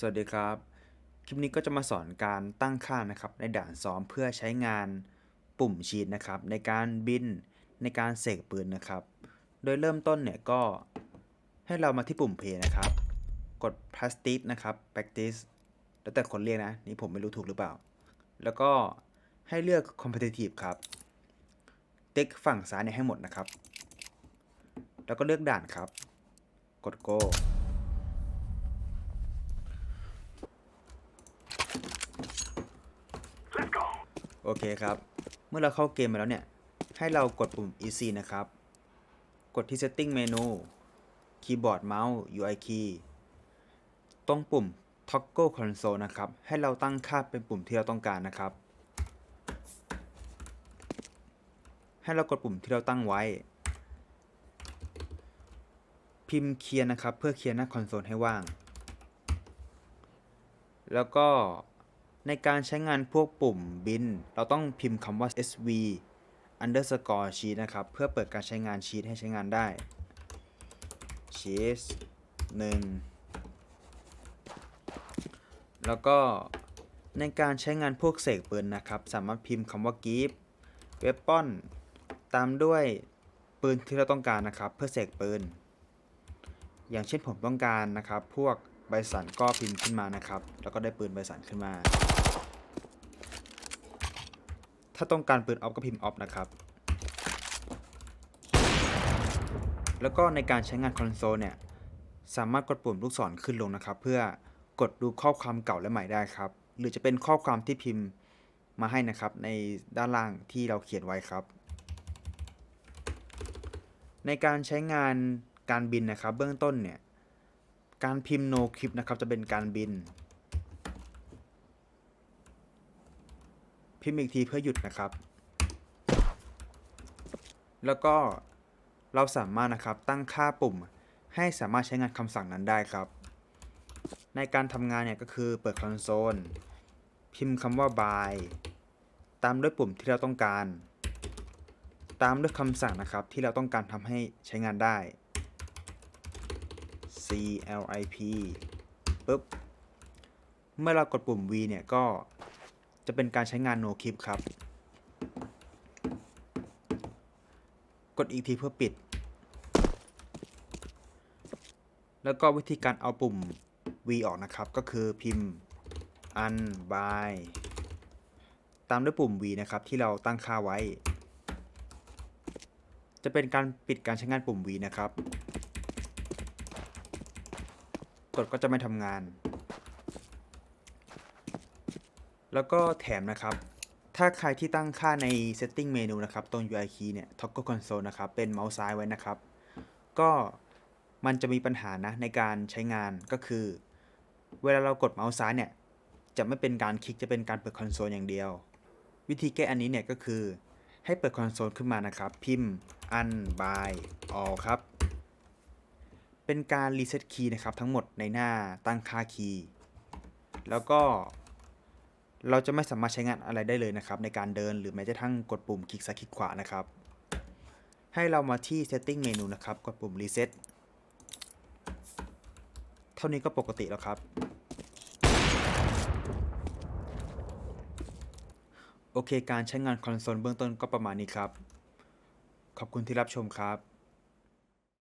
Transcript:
สวัสดีครับ คลิปนี้ก็จะมาสอนการตั้งค่านะครับในด่านซ้อมเพื่อใช้งานปุ่มชีตนะครับ ในการบินในการเสกปืนนะครับ โดยเริ่มต้นเนี่ยก็ให้เรามาที่ปุ่ม play นะครับ กด practice นะครับ practice แล้วแต่คนเรียกนะ นี่ผมไม่รู้ถูกหรือเปล่า แล้วก็ให้เลือก competitive ครับติ๊กฝั่งซ้ายเนี่ยให้หมดนะครับ แล้วก็เลือกด่านครับ กด go โอเคครับ เมื่อเราเข้าเกมมาแล้วเนี่ย ให้เรากดปุ่ม easy นะครับ กดที่ setting เมนูคีย์บอร์ดเมาส์ UI key ตรงปุ่ม toggle console นะครับ ให้เราตั้งค่าเป็นปุ่มที่เราต้องการนะครับ ให้เรากดปุ่มที่เราตั้งไว้ พิมพ์เคลียร์นะครับ เพื่อเคลียร์หน้าคอนโซลให้ว่าง แล้วก็ ในการใช้งานพวกปุ่มบิน เราต้องพิมพ์คำว่า sv underscore sheet นะครับ เพื่อเปิดการใช้งานชีตให้ใช้งานได้ sheet 1แล้วก็ในการใช้งานพวกเสกปืนนะครับ สามารถพิมพ์คำว่า give weapon ตามด้วยปืนที่เราต้องการนะครับ เพื่อเสกปืน อย่างเช่นผมต้องการนะครับ พวก ใบสันก็พิมพ์ขึ้นมานะครับ แล้วก็ได้ปืนใบสันขึ้นมา ถ้าต้องการปืนออฟก็พิมพ์ออฟนะครับ แล้วก็ในการใช้งานคอนโซลเนี่ย สามารถกดปุ่มลูกศรขึ้นลงนะครับ เพื่อกดดูข้อความเก่าและใหม่ได้ครับ หรือจะเป็นข้อความที่พิมพ์มาให้นะครับ ในด้านล่างที่เราเขียนไว้ครับ ในการใช้งานการบินนะครับ เบื้องต้นเนี่ย การพิมพ์ no clip นะครับจะเป็นการบิน พิมพ์อีกทีเพื่อหยุดนะครับ แล้วก็เราสามารถนะครับตั้งค่าปุ่มให้สามารถใช้งานคำสั่งนั้นได้ครับ ในการทำงานเนี่ยก็คือเปิดคอนโซล พิมพ์คำว่า by ตามด้วยปุ่มที่เราต้องการ ตามด้วยคำสั่งนะครับที่เราต้องการทำให้ใช้งานได้ CLIP ปุ๊บ เมื่อเรากดปุ่ม V เนี่ย ก็จะเป็นการใช้งาน no clip ครับ กดอีกทีเพื่อปิด แล้วก็วิธีการเอาปุ่ม V ออกนะครับ ก็คือพิมพ์ unby ตามด้วยปุ่ม V นะครับ ที่เราตั้งค่าไว้ จะเป็นการปิดการใช้งานปุ่ม V นะครับ กดก็จะไม่ทำงาน แล้วก็แถมนะครับ ถ้าใครที่ตั้งค่าใน setting เมนูนะครับ ตรง UI key เนี่ย toggle console นะครับ เป็นเมาส์ซ้ายไว้นะครับ ก็มันจะมีปัญหานะในการใช้งานก็คือ เวลาเรากดเมาส์ซ้ายเนี่ย จะไม่เป็นการคลิกจะเป็นการเปิดคอนโซลอย่างเดียว วิธีแก้อันนี้เนี่ยก็คือให้เปิดคอนโซลขึ้นมานะครับ พิมพ์ unby all ครับ เป็นการรีเซ็ตคีย์นะครับทั้งหมดในหน้าตั้งค่าคีย์แล้วก็เราจะไม่สามารถใช้งานอะไรได้เลยนะครับ ในการเดินหรือแม้กระทั่งกดปุ่มคลิกซ้ายคลิกขวานะครับ ให้เรามาที่ setting เมนูนะครับ กดปุ่ม reset เท่านี้ก็ปกติแล้วครับ โอเค การใช้งานคอนโซลเบื้องต้นก็ประมาณนี้ครับ ขอบคุณที่รับชมครับ